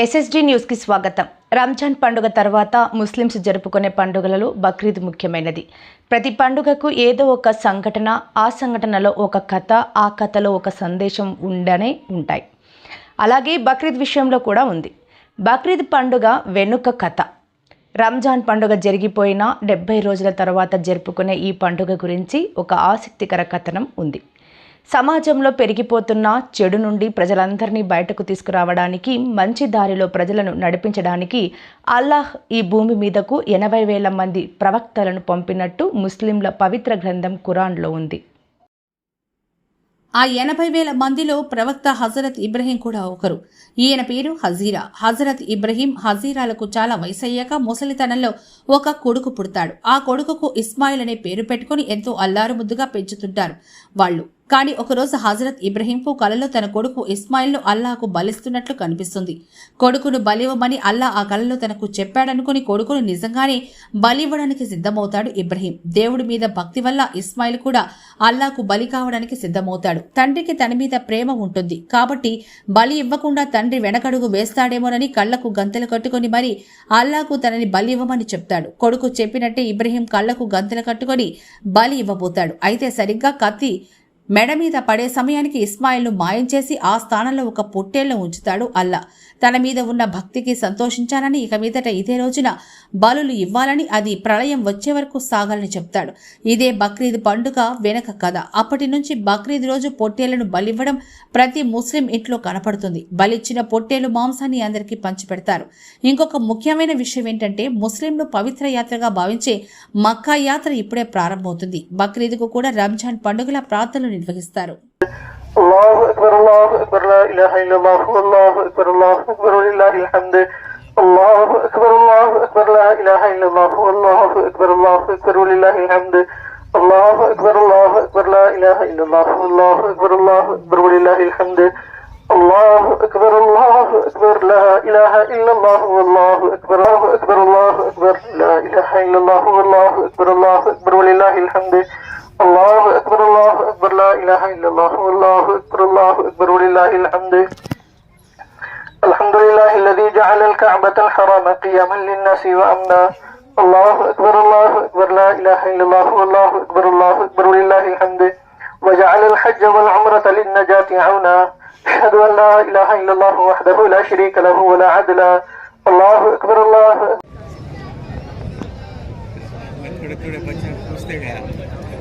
ఎస్ఎస్డి న్యూస్కి స్వాగతం రంజాన్ పండుగ తర్వాత ముస్లిమ్స్ జరుపుకునే పండుగలలో బక్రీద్ ముఖ్యమైనది ప్రతి పండుగకు ఏదో ఒక సంఘటన ఆ సంఘటనలో ఒక కథ ఆ కథలో ఒక సందేశం ఉండనే ఉంటాయి అలాగే బక్రీద్ విషయంలో కూడా ఉంది బక్రీద్ పండుగ వెనుక కథ రంజాన్ పండుగ జరిగిపోయిన డెబ్బై రోజుల తర్వాత జరుపుకునే ఈ పండుగ గురించి ఒక ఆసక్తికర కథనం ఉంది సమాజంలో పెరిగిపోతున్న చెడు నుండి ప్రజలందరినీ బయటకు తీసుకురావడానికి మంచి దారిలో ప్రజలను నడిపించడానికి అల్లాహ్ ఈ భూమి మీదకు ఎనభై వేల మంది ప్రవక్తలను పంపినట్టు ముస్లింల పవిత్ర గ్రంథం కురాన్లో ఉంది ఆ ఎనభై వేల మందిలో ప్రవక్త హజరత్ ఇబ్రహీం కూడా ఒకరు ఈయన పేరు హజీరా హజరత్ ఇబ్రహీం హజీరాలకు చాలా వయసయ్యాక ముసలితనంలో ఒక కొడుకు పుడతాడు ఆ కొడుకుకు ఇస్మాయిల్ అనే పేరు పెట్టుకుని ఎంతో అల్లారు ముద్దుగా పెంచుతుంటారు వాళ్ళు కానీ ఒకరోజు హజరత్ ఇబ్రహీంకు కలలో తన కొడుకు ఇస్మాయిల్ను అల్లాహకు బలిస్తున్నట్లు కనిపిస్తుంది కొడుకును బలివ్వమని అల్లా ఆ కలలో తనకు చెప్పాడనుకుని కొడుకును నిజంగానే బలివ్వడానికి సిద్ధమవుతాడు ఇబ్రహీం దేవుడి మీద భక్తి వల్ల ఇస్మాయిల్ కూడా అల్లాకు బలి కావడానికి సిద్ధమవుతాడు తండ్రికి తన మీద ప్రేమ ఉంటుంది కాబట్టి బలి ఇవ్వకుండా తండ్రి వెనకడుగు వేస్తాడేమోనని కళ్లకు గంతలు కట్టుకుని మరి అల్లాకు తనని బలి ఇవ్వమని చెప్తాడు కొడుకు చెప్పినట్టే ఇబ్రహీం కళ్లకు గంతెలు కట్టుకొని బలి ఇవ్వబోతాడు అయితే సరిగ్గా కత్తి మెడ మీద పడే సమయానికి ఇస్మాయిల్ను మాయం చేసి ఆ స్థానంలో ఒక పొట్టేళ్లను ఉంచుతాడు అల్లా తన మీద ఉన్న భక్తికి సంతోషించాలని ఇక మీదట ఇదే రోజున బలులు ఇవ్వాలని అది ప్రళయం వచ్చే వరకు సాగాలని చెప్తాడు ఇదే బక్రీద్ పండుగ వెనక కథ అప్పటి నుంచి బక్రీద్ రోజు పొట్టేళ్లను బలివ్వడం ప్రతి ముస్లిం ఇంట్లో కనపడుతుంది బలిచ్చిన పొట్టేలు మాంసాన్ని అందరికీ పంచిపెడతారు ఇంకొక ముఖ్యమైన విషయం ఏంటంటే ముస్లింలు పవిత్ర యాత్రగా భావించే మక్కా యాత్ర ఇప్పుడే ప్రారంభమవుతుంది బక్రీద్కు కూడా రంజాన్ పండుగల ప్రార్థనలు నిర్వహిస్తారు الله أكبر الله أكبر لا إله إلا الله الله أكبر الله أكبر لله الحمد الله أكبر الله أكبر لا إله إلا الله الله أكبر الله أكبر الله أكبر الله أكبر لا إله إلا الله الله أكبر الله أكبر ولله الحمد الله أكبر الله أكبر الله أكبر الله أكبر الله أكبر لا إله إلا الله والله أكبر الله أكبر ولله الحمد الله أكبر الله أكبر لا إله إلا الله والله أكبر الله أكبر ولله الحمد الحمد لله الذي جعل الكعبة الحرام قياما للناس وأمنا الله أكبر الله أكبر لا إله إلا الله والله أكبر الله أكبر ولله الحمد وجعل الحج والعمرة للنجاة عونا أشهد أن لا إله إلا الله وحده لا شريك له ولا عدل الله أكبر الله أكبر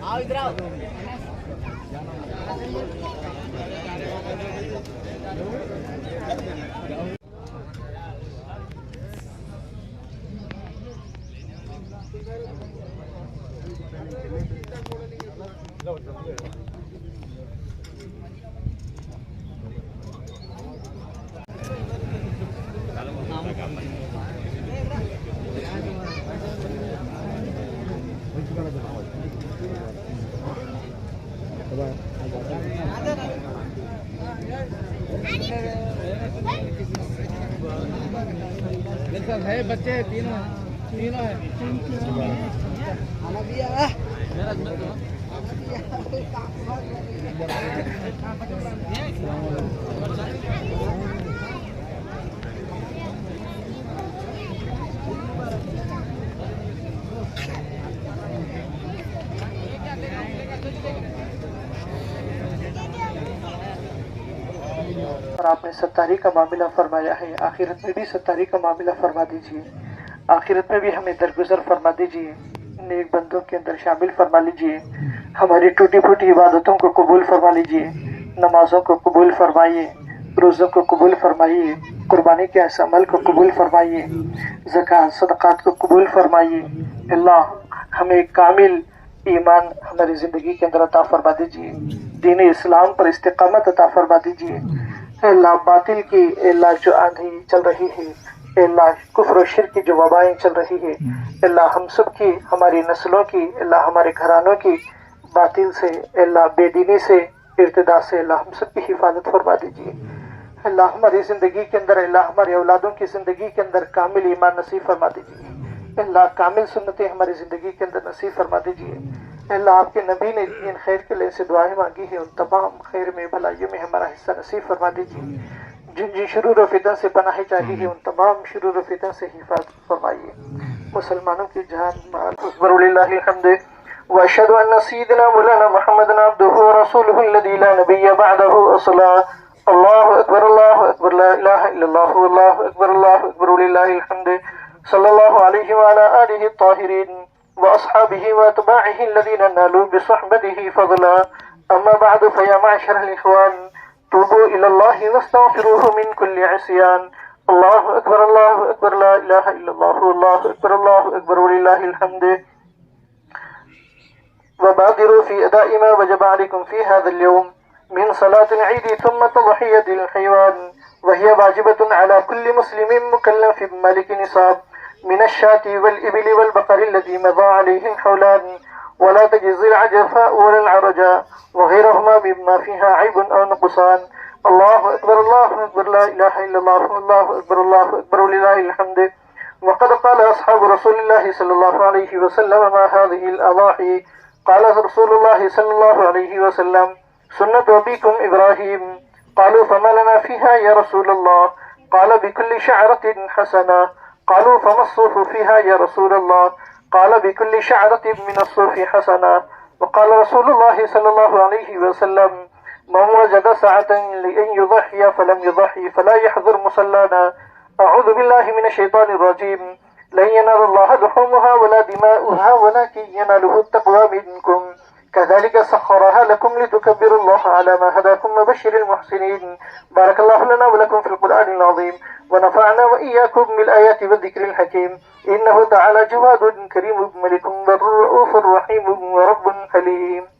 آؤ ہے بچے تینوں تینوں ہے آپ نے ستاری کا معاملہ فرمایا ہے آخرت میں بھی ستاری کا معاملہ فرما دیجیے آخرت میں بھی ہمیں درگزر فرما دیجیے نیک بندوں کے اندر شامل فرما لیجیے ہماری ٹوٹی پھوٹی عبادتوں کو قبول فرما لیجیے نمازوں کو قبول فرمائیے روزوں کو قبول فرمائیے قربانی کے ایسا عمل کو قبول فرمائیے زکوٰۃ صدقات کو قبول فرمائیے اللہ ہمیں کامل ایمان ہماری زندگی کے اندر عطا فرما دیجیے دین اسلام پر استقامت عطا فرما دیجیے اے اللہ باطل کی اے اللہ جو آندھی چل رہی ہے اے اللہ کفر و شر کی جو وبائیں چل رہی ہے اے اللہ ہم سب کی ہماری نسلوں کی اے اللہ ہمارے گھرانوں کی باطل سے اے اللہ بے دینی سے ارتدا سے اللہ ہم سب کی حفاظت فرما دیجیے اللہ ہماری زندگی کے اندر اللہ ہمارے اولادوں کی زندگی کے اندر کامل ایمان نصیب فرما دیجیے اللہ کامل سنتیں ہماری زندگی کے اندر نصیب فرما دیجیے اللہ آپ کے نبی نے جی، ان خیر کے لئے سے دعائیں مانگی ہیں ان تمام خیر میں بھلائیوں میں ہمارا حصہ نصیب فرما دیجیے جن جن شرور و فدا سے پناہ چاہیے ہیں ان تمام شرور و فدا سے حفاظت فرمائیے مسلمانوں کی جہان مال اکبر اللہ الحمد واشهد ان سيدنا مولانا محمد عبده ورسوله الذي لا نبي بعده اصلا الله اكبر الله اكبر لا اله الا الله والله اكبر الله اكبر لله الحمد صلى الله عليه وعلى اله الطاهرين وأصحابه وأتباعه الذين نالوا بصحبته فضلا أما بعد فيا معشر الإخوان توبوا إلى الله واستغفروه من كل عصيان الله أكبر الله أكبر لا إله إلا الله الله أكبر الله أكبر ولله الحمد وبادروا في أداء ما وجب عليكم في هذا اليوم من صلاة العيد ثم تضحية الحيوان وهي واجبة على كل مسلم مكلف مالك نصاب من الشاة والإبل والبقر الذي مضى عليهم حولان ولا تجزي العجفاء ولا العرجاء وغيرهما مما فيها عيب أو نقصان الله أكبر الله أكبر لا إله إلا الله الله أكبر الله أكبر لله الحمد وقد قال أصحاب رسول الله صلى الله عليه وسلم ما هذه الأضاحي قال رسول الله صلى الله عليه وسلم سنة أبيكم إبراهيم قالوا فما لنا فيها يا رسول الله قال بكل شعرة حسنة قالوا فما الصوف فيها يا رسول الله قال بكل شعرة من الصوف حسنة وقال رسول الله صلى الله عليه وسلم من وجد سعة لأن يضحي فلم يضحي فلا يحضر مصلانا أعوذ بالله من الشيطان الرجيم لن ينال الله لحومها ولا دماؤها ولكن يناله التقوى منكم كذلك سخرها لكم لتكبروا الله على ما هداكم وبشر المحسنين بارك الله لنا ولكم في القرآن العظيم ونفعنا وإياكم بالآيات والذكر الحكيم إنه تعالى جواد كريم ملك بر رؤوف رحيم ورب حليم